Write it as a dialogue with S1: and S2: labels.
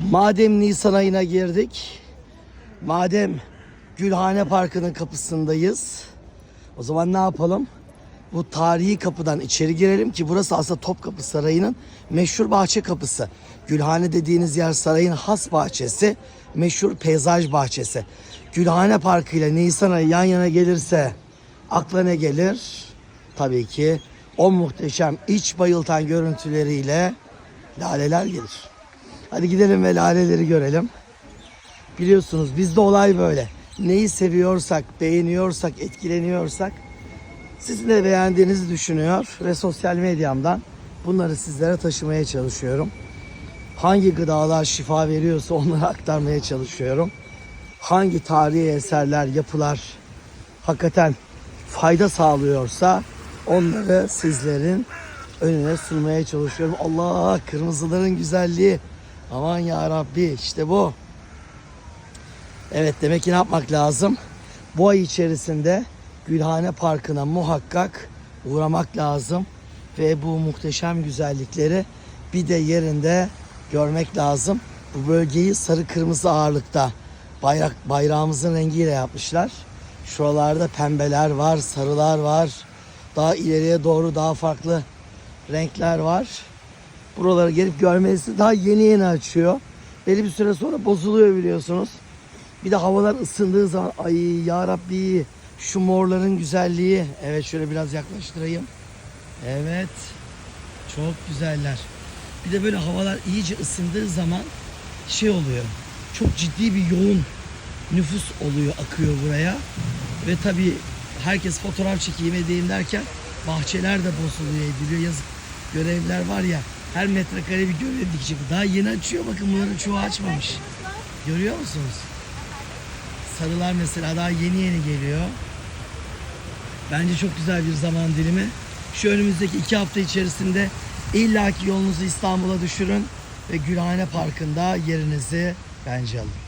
S1: Madem Nisan ayına girdik, madem Gülhane Parkı'nın kapısındayız, o zaman ne yapalım? Bu tarihi kapıdan içeri girelim ki burası aslında Topkapı Sarayı'nın meşhur bahçe kapısı. Gülhane dediğiniz yer sarayın has bahçesi, meşhur peyzaj bahçesi. Gülhane Parkı ile Nisan ayı yan yana gelirse akla ne gelir? Tabii ki o muhteşem iç bayıltan görüntüleriyle laleler gelir. Hadi gidelim ve laleleri görelim. Biliyorsunuz bizde olay böyle. Neyi seviyorsak, beğeniyorsak, etkileniyorsak sizin de beğendiğinizi düşünüyor ve sosyal medyamdan bunları sizlere taşımaya çalışıyorum. Hangi gıdalar şifa veriyorsa onları aktarmaya çalışıyorum. Hangi tarihi eserler, yapılar hakikaten fayda sağlıyorsa onları sizlerin önüne sunmaya çalışıyorum. Allah kırmızıların güzelliği. Aman ya Rabbi işte bu. Evet demek ki ne yapmak lazım? Bu ay içerisinde Gülhane Parkı'na muhakkak uğramak lazım. Ve bu muhteşem güzellikleri bir de yerinde görmek lazım. Bu bölgeyi sarı kırmızı ağırlıkta bayrak bayrağımızın rengiyle yapmışlar. Şuralarda pembeler var, sarılar var. Daha ileriye doğru daha farklı renkler var. Buraları gelip görmesi daha yeni yeni açıyor. Belli bir süre sonra bozuluyor biliyorsunuz. Bir de havalar ısındığı zaman ay ya Rabbi şu morların güzelliği. Evet şöyle biraz yaklaştırayım. Evet. Çok güzeller. Bir de böyle havalar iyice ısındığı zaman şey oluyor. Çok ciddi bir yoğun nüfus oluyor, akıyor buraya. Ve tabii herkes fotoğraf çekeyim edeyim derken bahçeler de bozuluyor ediliyor. Yazık görevliler var ya her metrekare bir görev dikecek. Daha yeni açıyor bakın bunların çoğu açmamış. Görüyor musunuz? Sarılar mesela daha yeni yeni geliyor. Bence çok güzel bir zaman dilimi. Şu önümüzdeki iki hafta içerisinde illaki yolunuzu İstanbul'a düşürün ve Gülhane Parkı'nda yerinizi bence alın.